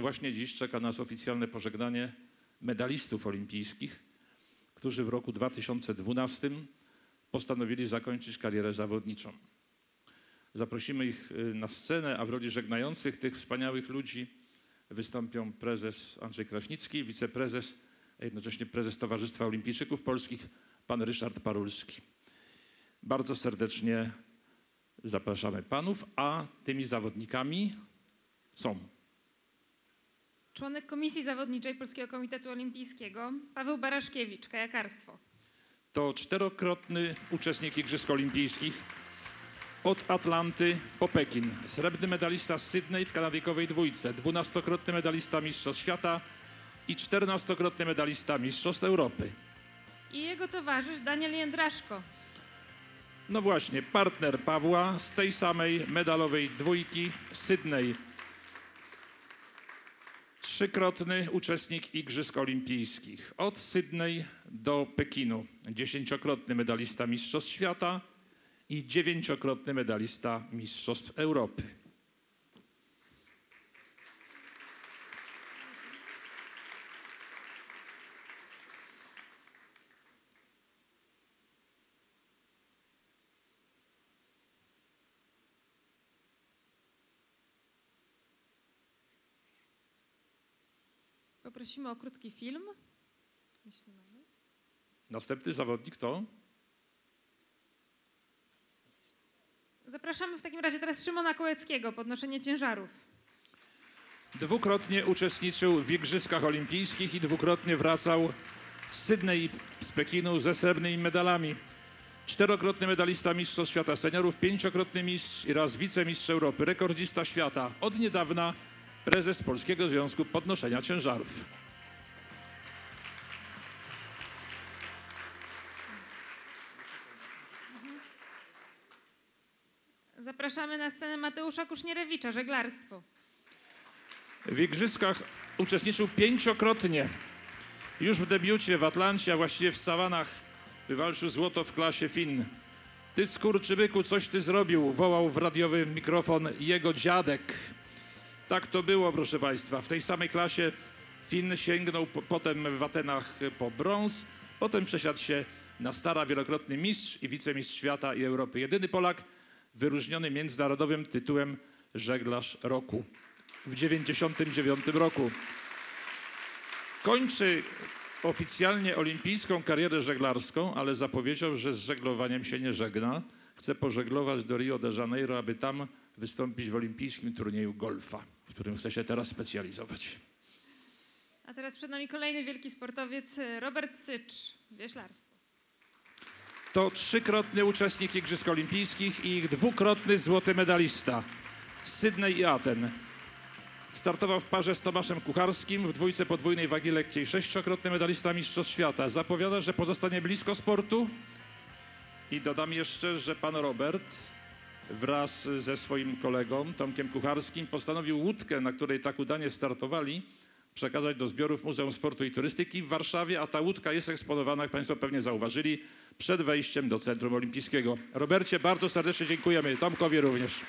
właśnie dziś czeka nas oficjalne pożegnanie medalistów olimpijskich, którzy w roku 2012 postanowili zakończyć karierę zawodniczą. Zaprosimy ich y, na scenę, a w roli żegnających tych wspaniałych ludzi wystąpią prezes Andrzej Kraśnicki, wiceprezes, a jednocześnie prezes Towarzystwa Olimpijczyków Polskich, pan Ryszard Parulski. Bardzo serdecznie zapraszamy panów, a tymi zawodnikami są Członek Komisji Zawodniczej Polskiego Komitetu Olimpijskiego Paweł Baraszkiewicz, kajakarstwo. To czterokrotny uczestnik Igrzysk Olimpijskich od Atlanty po Pekin. Srebrny medalista z Sydney w kanadyjkowej dwójce, dwunastokrotny medalista Mistrzostw Świata i czternastokrotny medalista Mistrzostw Europy. I jego towarzysz Daniel Jędraszko. No właśnie, partner Pawła z tej samej medalowej dwójki Sydney. Trzykrotny uczestnik Igrzysk Olimpijskich. Od Sydney do Pekinu. Dziesięciokrotny medalista Mistrzostw Świata i dziewięciokrotny medalista Mistrzostw Europy. Poprosimy o krótki film. Następny zawodnik to Zapraszamy w takim razie teraz Szymona Kołeckiego, podnoszenie ciężarów. dwukrotnie uczestniczył w Igrzyskach Olimpijskich i dwukrotnie wracał z Sydney i z Pekinu ze srebrnymi medalami. Czterokrotny medalista Mistrzostw Świata Seniorów, pięciokrotny mistrz i raz wicemistrz Europy, rekordzista świata. Od niedawna prezes Polskiego Związku Podnoszenia Ciężarów. Zapraszamy na scenę Mateusza Kusznierewicza, żeglarstwo. W Igrzyskach uczestniczył pięciokrotnie. Już w debiucie w Atlancie, a właściwie w Sawanach, wywalczył złoto w klasie Finn. Ty skurczybyku, coś ty zrobił, wołał w radiowy mikrofon jego dziadek. Tak to było, proszę Państwa. W tej samej klasie Finn sięgnął po, potem w Atenach po brąz, potem przesiadł się na stara wielokrotny mistrz i wicemistrz świata i Europy. Jedyny Polak wyróżniony międzynarodowym tytułem żeglarz roku w 1999 roku. Kończy oficjalnie olimpijską karierę żeglarską, ale zapowiedział, że z żeglowaniem się nie żegna. Chce pożeglować do Rio de Janeiro, aby tam wystąpić w olimpijskim turnieju golfa, którym chce się teraz specjalizować. A teraz przed nami kolejny wielki sportowiec Robert Sycz, wioślarstwo. To trzykrotny uczestnik Igrzysk Olimpijskich i ich dwukrotny złoty medalista z Sydney i Aten. Startował w parze z Tomaszem Kucharskim w dwójce podwójnej wagi lekkiej. Sześciokrotny medalista Mistrzostw Świata. Zapowiada, że pozostanie blisko sportu. I dodam jeszcze, że pan Robert wraz ze swoim kolegą Tomkiem Kucharskim postanowił łódkę, na której tak udanie startowali, przekazać do zbiorów Muzeum Sportu i Turystyki w Warszawie, a ta łódka jest eksponowana, jak Państwo pewnie zauważyli, przed wejściem do Centrum Olimpijskiego. Robercie, bardzo serdecznie dziękujemy. Tomkowi również.